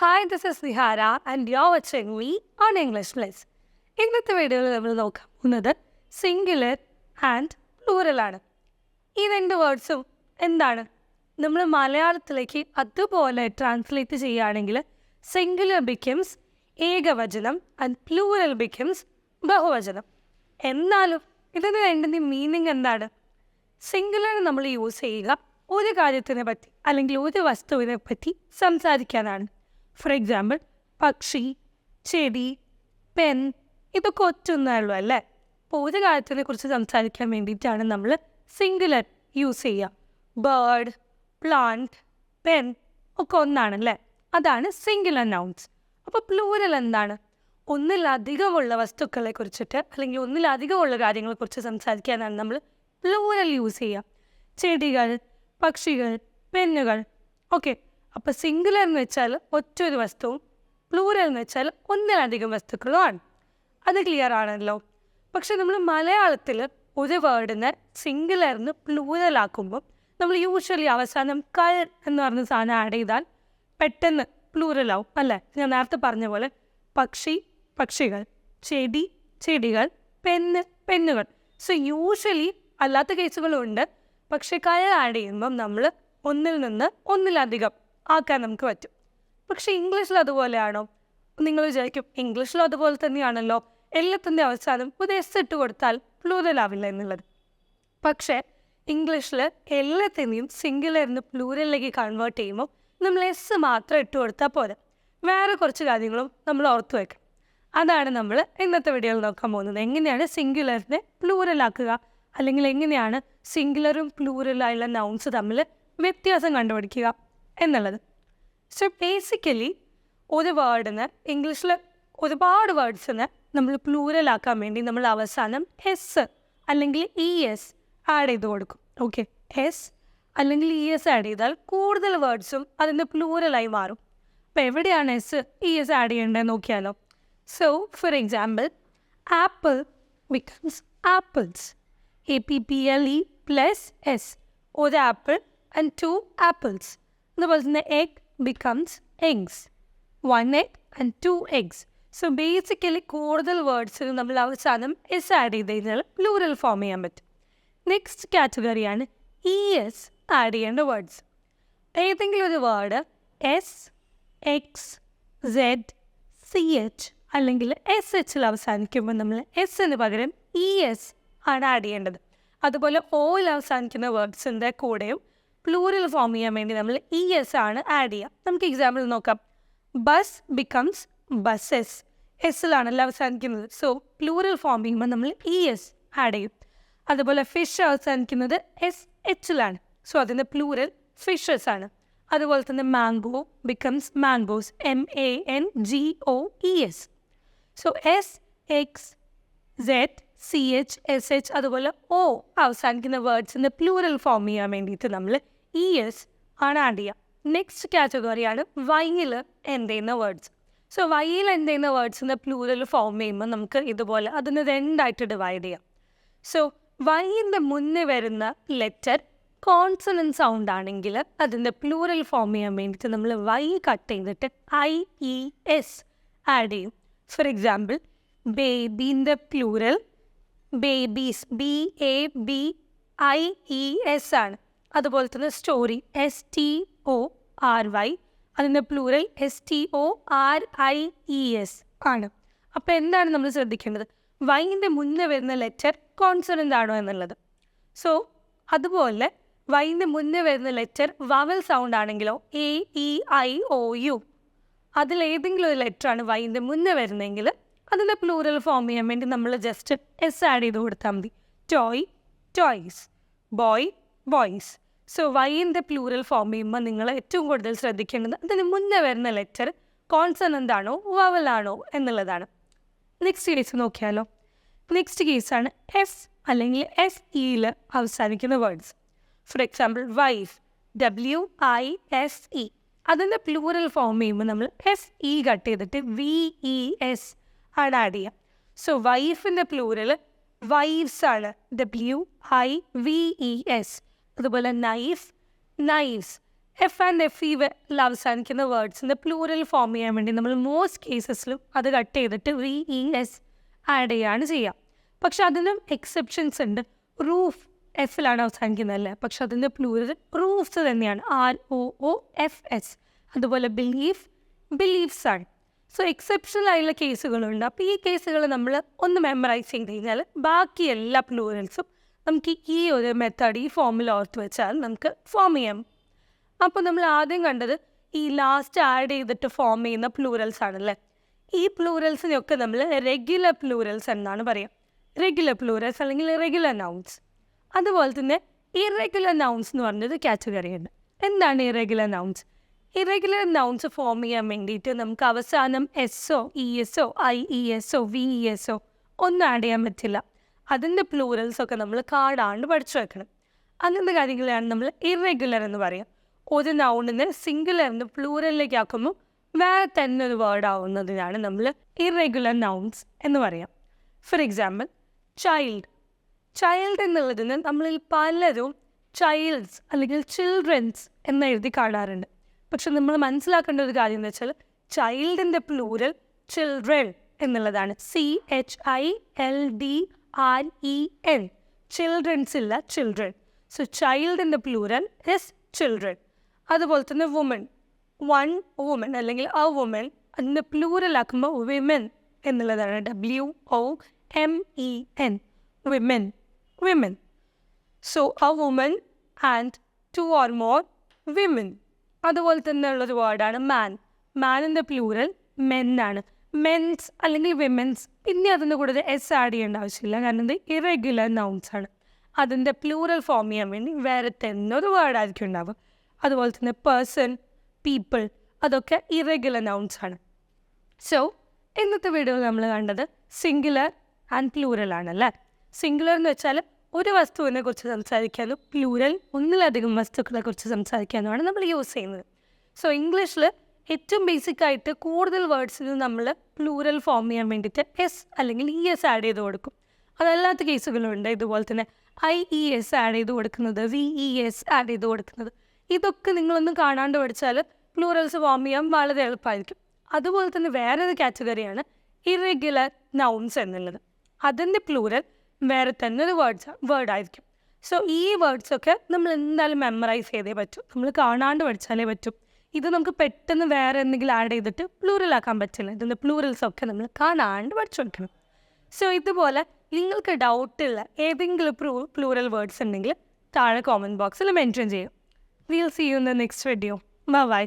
Hi, this is Nihara and you're watching V on English plus ഇന്നത്തെ വീഡിയോയിൽ നമ്മൾ നോക്കാൻ പോകുന്നത് സിംഗുലർ ആൻഡ് പ്ലൂറൽ ആണ്. ഈ രണ്ട് വേർഡ്സും എന്താണ്? നമ്മൾ മലയാളത്തിലേക്ക് അതുപോലെ ട്രാൻസ്ലേറ്റ് ചെയ്യുകയാണെങ്കിൽ സിംഗുലർ ബിക്കംസ് ഏകവചനം ആൻഡ് പ്ലൂറൽ ബിക്കംസ് ബഹുവചനം. എന്നാലും ഇതിന് രണ്ടിന്റെ മീനിങ് എന്താണ്? സിംഗുലർ നമ്മൾ യൂസ് ചെയ്യുക ഒരു കാര്യത്തിനെ പറ്റി അല്ലെങ്കിൽ ഒരു വസ്തുവിനെ പറ്റി സംസാരിക്കാനാണ്. ഫോർ എക്സാമ്പിൾ പക്ഷി ചെടി പെൻ ഇതൊക്കെ ഒറ്റൊന്നേ അല്ലേ? അപ്പോൾ ഒരു കാര്യത്തിനെ കുറിച്ച് സംസാരിക്കാൻ വേണ്ടിയിട്ടാണ് നമ്മൾ സിംഗുലർ യൂസ് ചെയ്യുക. ബേർഡ് പ്ലാന്റ് പെൻ ഒക്കെ ഒന്നാണല്ലേ? അതാണ് സിംഗുലർ നൗൺസ് അപ്പോൾ പ്ലൂരൽ എന്താണ്? ഒന്നിലധികമുള്ള വസ്തുക്കളെ കുറിച്ചിട്ട് അല്ലെങ്കിൽ ഒന്നിലധികമുള്ള കാര്യങ്ങളെക്കുറിച്ച് സംസാരിക്കാനാണ് നമ്മൾ പ്ലൂരൽ യൂസ് ചെയ്യുക. ചെടികൾ പക്ഷികൾ പെന്നുകൾ ഓക്കെ അപ്പോൾ സിംഗുലർ എന്ന് വെച്ചാൽ ഒറ്റ ഒരു വസ്തുവും പ്ലൂരൽ എന്ന് വെച്ചാൽ ഒന്നിലധികം വസ്തുക്കളുമാണ്. അത് ക്ലിയർ ആണല്ലോ. പക്ഷെ നമ്മൾ മലയാളത്തിൽ ഒരു വേർഡിനെ സിംഗുലറിന് പ്ലൂരലാക്കുമ്പോൾ നമ്മൾ യൂഷ്വലി അവസാനം കൾ എന്ന് പറഞ്ഞ സാധനം ആഡ് ചെയ്താൽ പെട്ടെന്ന് പ്ലൂരലാവും അല്ലേ? ഞാൻ നേരത്തെ പറഞ്ഞ പോലെ പക്ഷി പക്ഷികൾ ചെടി ചെടികൾ പെന്ന് പെന്നുകൾ സോ യൂഷ്വലി അല്ലാത്ത കേസുകളുണ്ട് പക്ഷേ പക്ഷെ കയ ആഡ് ചെയ്യുമ്പം നമ്മൾ ഒന്നിൽ നിന്ന് ഒന്നിലധികം ആക്കാൻ നമുക്ക് പറ്റും. പക്ഷേ ഇംഗ്ലീഷിൽ അതുപോലെയാണോ? നിങ്ങൾ വിചാരിക്കും ഇംഗ്ലീഷിലും അതുപോലെ തന്നെയാണല്ലോ. എല്ലാത്തിന്റെ അവസാനം ഒരു എസ് ഇട്ട് കൊടുത്താൽ പ്ലൂറൽ ആവില്ല എന്നുള്ളത് പക്ഷേ ഇംഗ്ലീഷിൽ എല്ലാത്തിനെയും സിംഗുലറിന് പ്ലൂരലിലേക്ക് കൺവേർട്ട് ചെയ്യുമ്പോൾ നമ്മൾ എസ് മാത്രം ഇട്ട് കൊടുത്താൽ പോരെ. വേറെ കുറച്ച് കാര്യങ്ങളും നമ്മൾ ഓർത്തു വെക്കണം. അതാണ് നമ്മൾ ഇന്നത്തെ വീഡിയോയിൽ നോക്കാൻ പോകുന്നത്. എങ്ങനെയാണ് സിംഗുലറിനെ പ്ലൂരലാക്കുക അല്ലെങ്കിൽ എങ്ങനെയാണ് സിംഗുലറും പ്ലൂരലായുള്ള നൗൺസ് തമ്മിൽ വ്യത്യാസം കണ്ടുപിടിക്കുക? എന്നുള്ളത്. സോ ബേസിക്കലി ഒരു വേർഡിന് ഇംഗ്ലീഷിൽ ഒരുപാട് വേർഡ്സിന് നമ്മൾ പ്ലൂരലാക്കാൻ വേണ്ടി നമ്മൾ അവസാനം എസ് അല്ലെങ്കിൽ ഇ എസ് ആഡ് ചെയ്ത് കൊടുക്കും. ഓക്കെ എസ് അല്ലെങ്കിൽ ഇ എസ് ആഡ് ചെയ്താൽ കൂടുതൽ വേർഡ്സും അതിന്റെ പ്ലൂരലായി മാറും. അപ്പോൾ എവിടെയാണ് എസ് ഇ എസ് ആഡ് ചെയ്യേണ്ടത് നോക്കിയാലോ? So for example apple becomes apples A P P L E plus S ഒരു ആപ്പിൾ ആൻഡ് ടു ആപ്പിൾസ് അതുപോലെ തന്നെ egg becomes eggs one egg and two eggs so basically കൂടുതൽ വേർഡ്സിൽ നമ്മൾ അവസാനം S add ചെയ്ത് കഴിഞ്ഞാൽ പ്ലൂറൽ ഫോം ചെയ്യാൻ പറ്റും. നെക്സ്റ്റ് കാറ്റഗറിയാണ് ഇ എസ് ആഡ് ചെയ്യേണ്ട വേർഡ്സ് ഏതെങ്കിലും ഒരു word S X Z C H അല്ലെങ്കിൽ എസ് എച്ചിൽ അവസാനിക്കുമ്പോൾ നമ്മൾ എസ് എന്ന് പകരം ഇ എസ് ആണ് ആഡ് ചെയ്യേണ്ടത്. അതുപോലെ ഓയിൽ അവസാനിക്കുന്ന വേർഡ്സിന്റെ കൂടെയും പ്ലൂറൽ ഫോം ചെയ്യാൻ വേണ്ടി നമ്മൾ ഇ എസ് ആണ് ആഡ് ചെയ്യുക നമുക്ക് എക്സാമ്പിൾ നോക്കാം. ബസ് ബിക്കംസ് ബസ്സസ് എസ്സിലാണല്ലോ അവസാനിക്കുന്നത്. സോ പ്ലൂരൽ ഫോം ചെയ്യുമ്പോൾ നമ്മൾ ഇ എസ് ആഡ് ചെയ്യും. അതുപോലെ ഫിഷ് അവസാനിക്കുന്നത് എസ് എച്ചിലാണ് സോ അതിന്റെ പ്ലൂരൽ ഫിഷസ് ആണ്. അതുപോലെ തന്നെ mango becomes mangoes M A N G O E S so S X Z C H S H അതുപോലെ ഒ അവസാനിക്കുന്ന വേർഡ്സിന്റെ പ്ലൂറൽ ഫോം ചെയ്യാൻ വേണ്ടിയിട്ട് നമ്മൾ ഇ എസ് ആണ് ആഡ് ചെയ്യുക. നെക്സ്റ്റ് കാറ്റഗറിയാണ് വൈയിൽ എന്ത് വേർഡ്സ് സോ വൈയിൽ എന്ത് വേർഡ്സിന്റെ പ്ലൂറൽ ഫോം ചെയ്യുമ്പോൾ നമുക്ക് ഇതുപോലെ അതിന് രണ്ടായിട്ട് ഡിവൈഡ് ചെയ്യാം. സോ വൈന്റെ മുന്നേ വരുന്ന ലെറ്റർ കോൺസണൻ സൗണ്ട് ആണെങ്കിൽ അതിന്റെ പ്ലൂറൽ ഫോം ചെയ്യാൻ വേണ്ടിയിട്ട് നമ്മൾ വൈ കട്ട് ചെയ്തിട്ട് ഐ ഇ എസ് ആഡ് ചെയ്യും. For example ബേബീന്റെ plural babies B A B I E S ആണ്. അതുപോലെ തന്നെ story S T O R Y അതിന്റെ plural S T O R I E S ആണ്. അപ്പോൾ എന്താണ് നമ്മൾ ശ്രദ്ധിക്കേണ്ടത്? വൈന്റെ മുന്നേ വരുന്ന ലെറ്റർ കോൺസണന്റ് ആണോ എന്നുള്ളത്. സോ അതുപോലെ വൈന്റെ മുന്നേ വരുന്ന ലെറ്റർ വവൽ സൗണ്ട് ആണെങ്കിലോ A E I O U അതിലേതെങ്കിലും ഒരു ലെറ്ററാണ് വൈന്റെ മുന്നേ വരുന്നതെങ്കിൽ അതിന്റെ പ്ലൂറൽ ഫോം ചെയ്യാൻ വേണ്ടി നമ്മൾ ജസ്റ്റ് എസ് ആഡ് ചെയ്ത് കൊടുത്താൽ മതി. Toy toys boy boys so വൈന്റെ plural form ചെയ്യുമ്പോൾ നിങ്ങൾ ഏറ്റവും കൂടുതൽ ശ്രദ്ധിക്കേണ്ടത് അതിന് മുന്നേ വരുന്ന ലെറ്റർ കോൺസണന്റ് ആണോ വവലാണോ എന്നുള്ളതാണ്. നെക്സ്റ്റ് കേസ് നോക്കിയാലോ. നെക്സ്റ്റ് കേസാണ് എസ് അല്ലെങ്കിൽ എസ് ഇയിൽ അവസാനിക്കുന്ന words for example wife W I S E അതിന്റെ പ്ലൂറൽ ഫോം ചെയ്യുമ്പോൾ നമ്മൾ എസ് ഇ കട്ട് ചെയ്തിട്ട് വി ഇ എസ് ആണ് ആഡ് ചെയ്യുക സോ വൈഫിന്റെ പ്ലൂരൽ വൈഫ്സ് ആണ്. W I V E S അതുപോലെ knife knives F and F E അവസാനിക്കുന്ന വേർഡ്സിന്റെ പ്ലൂറൽ ഫോം ചെയ്യാൻ വേണ്ടി നമ്മൾ മോസ്റ്റ് കേസസിലും അത് കട്ട് ചെയ്തിട്ട് വി ഇ എസ് ആഡ് ചെയ്യുകയാണ് ചെയ്യുക പക്ഷെ അതിനും എക്സെപ്ഷൻസ് ഉണ്ട്. റൂഫ് എഫിലാണ് അവസാനിക്കുന്നതല്ലേ? പക്ഷെ അതിന്റെ പ്ലൂറൽ റൂഫ്സ് തന്നെയാണ്. R O O F S അതുപോലെ ബിലീഫ് ബിലീഫ്സ് ആണ്. സോ എക്സെപ്ഷണൽ ആയിട്ടുള്ള കേസുകളുണ്ട്. അപ്പോൾ ഈ കേസുകൾ നമ്മൾ ഒന്ന് മെമ്മറൈസ് ചെയ്ത് കഴിഞ്ഞാൽ ബാക്കി എല്ലാ പ്ലൂറൽസും നമുക്ക് ഈ ഒരു മെത്തേഡ് ഈ ഫോമിൽ ഓർത്ത് വെച്ചാൽ നമുക്ക് ഫോം ചെയ്യാം. അപ്പോൾ നമ്മൾ ആദ്യം കണ്ടത് ഈ ലാസ്റ്റ് ആഡ് ചെയ്തിട്ട് ഫോം ചെയ്യുന്ന പ്ലൂറൽസ് ആണല്ലേ? ഈ പ്ലൂറൽസിനെയൊക്കെ നമ്മൾ റെഗുലർ പ്ലൂറൽസ് എന്നാണ് പറയുക റെഗുലർ പ്ലൂറൽസ് അല്ലെങ്കിൽ റെഗുലർ നൗൺസ് അതുപോലെ തന്നെ ഇറെഗുലർ നൗൺസ് എന്ന് പറഞ്ഞൊരു കാറ്റഗറി ഉണ്ട് എന്താണ് irregular nouns irregular nouns form ചെയ്യാൻ വേണ്ടിയിട്ട് നമുക്ക് അവസാനം S or E S or I E S or V E S or ഒന്നും ആഡ് ചെയ്യാൻ പറ്റില്ല. അതിന്റെ പ്ലൂറൽസ് ഒക്കെ നമ്മൾ കാടാണ്ട് പഠിച്ചു വെക്കണം. അങ്ങനത്തെ കാര്യങ്ങളാണ് നമ്മൾ ഇറഗുലർ എന്ന് പറയുക ഒരു നൗണിനെ സിംഗുലറിന് പ്ലൂറലിലേക്ക് ആക്കുമ്പോൾ വേറെ തന്നെ ഒരു വേർഡ് ആവുന്നതിനാണ് നമ്മൾ ഇറഗുലർ നൗൺസ് എന്ന് പറയാം. ഫോർ എക്സാമ്പിൾ ചൈൽഡ് ചൈൽഡ് എന്നുള്ളതിന് നമ്മളിൽ പലരും ചൈൽഡ്സ് അല്ലെങ്കിൽ ചിൽഡ്രൻസ് എന്ന് എഴുതി കാണാറുണ്ട്. പക്ഷെ നമ്മൾ മനസ്സിലാക്കേണ്ട ഒരു കാര്യം എന്ന് വെച്ചാൽ ചൈൽഡിന്റെ പ്ലൂരൽ ചിൽഡ്രൻ എന്നുള്ളതാണ്. C H I L D R E N childrens ഇല്ല ചിൽഡ്രൻ സോ ചൈൽഡിന്റെ പ്ലൂരൽ എസ് ചിൽഡ്രൻ അതുപോലെ തന്നെ വുമൻ വൺ വുമൻ അല്ലെങ്കിൽ എ വുമൻ അതിന്റെ പ്ലൂരലാക്കുമ്പോൾ വിമൻ എന്നുള്ളതാണ്. W O M E N women women so a woman and two or more women അതുപോലെ തന്നെ ഉള്ളൊരു വേർഡാണ് മാൻ മാനിന്റെ പ്ലൂരൽ മെൻ ആണ്. മെൻസ് അല്ലെങ്കിൽ വിമൻസ് പിന്നെ അതിന്റെ കൂടെ എസ് ആഡ് ചെയ്യേണ്ട ആവശ്യമില്ല. കാരണം ഇത് ഇറെഗുലർ നൗൺസ് ആണ്. അതിന്റെ പ്ലൂറൽ ഫോം ചെയ്യാൻ വേണ്ടി വേറെ തന്നെ ഒരു വേർഡായിരിക്കും ഉണ്ടാവുക. അതുപോലെ തന്നെ പേഴ്സൺ പീപ്പിൾ അതൊക്കെ ഇറെഗുലർ നൗൺസ് ആണ്. സോ ഇന്നത്തെ വീഡിയോ നമ്മൾ കണ്ടത് സിംഗുലർ ആൻഡ് പ്ലൂറൽ ആണല്ലേ? സിംഗുലർ എന്ന് വെച്ചാൽ ഒരു വസ്തുവിനെ കുറിച്ച് സംസാരിക്കാനും പ്ലൂരൽ ഒന്നിലധികം വസ്തുക്കളെ കുറിച്ച് സംസാരിക്കാനുമാണ് നമ്മൾ യൂസ് ചെയ്യുന്നത്. സോ ഇംഗ്ലീഷിൽ ഏറ്റവും ബേസിക് ആയിട്ട് കൂടുതൽ വേർഡ്സിന് നമ്മൾ പ്ലൂരൽ ഫോം ചെയ്യാൻ വേണ്ടിയിട്ട് എസ് അല്ലെങ്കിൽ ഇ എസ് ആഡ് ചെയ്ത് കൊടുക്കും. അതല്ലാത്ത കേസുകളുണ്ട് ഇതുപോലെ തന്നെ ഐ ഇ എസ് ആഡ് ചെയ്ത് കൊടുക്കുന്നത് വി ഇ എസ് ആഡ് ചെയ്ത് കൊടുക്കുന്നത്. ഇതൊക്കെ നിങ്ങളൊന്നും കാണാണ്ട് പഠിച്ചാൽ പ്ലൂറൽസ് ഫോം ചെയ്യാൻ വളരെ എളുപ്പമായിരിക്കും. അതുപോലെ തന്നെ വേറൊരു കാറ്റഗറിയാണ് ഇറെഗുലർ നൗൺസ് എന്നുള്ളത്. അതിന്റെ പ്ലൂറൽ വേറെ തന്നെ ഒരു വേർഡ്സ് വേർഡായിരിക്കും സോ ഈ വേർഡ്സൊക്കെ നമ്മൾ എന്തായാലും മെമ്മറൈസ് ചെയ്തേ പറ്റൂ. നമ്മൾ കാണാണ്ട് പഠിച്ചാലേ പറ്റും. ഇത് നമുക്ക് പെട്ടെന്ന് വേറെ എന്തെങ്കിലും ആഡ് ചെയ്തിട്ട് പ്ലൂറലാക്കാൻ പറ്റില്ല. ഇതിന്റെ പ്ലൂറൽസ് ഒക്കെ നമ്മൾ കാണാണ്ട് പഠിച്ചു വെക്കണം. സോ ഇതുപോലെ നിങ്ങൾക്ക് ഡൗട്ടുള്ള ഏതെങ്കിലും പ്രൂ പ്ലൂറൽ വേർഡ്സ് ഉണ്ടെങ്കിൽ താഴെ കോമന്റ് ബോക്സിൽ മെൻഷൻ ചെയ്യും. Will see you in the next video bye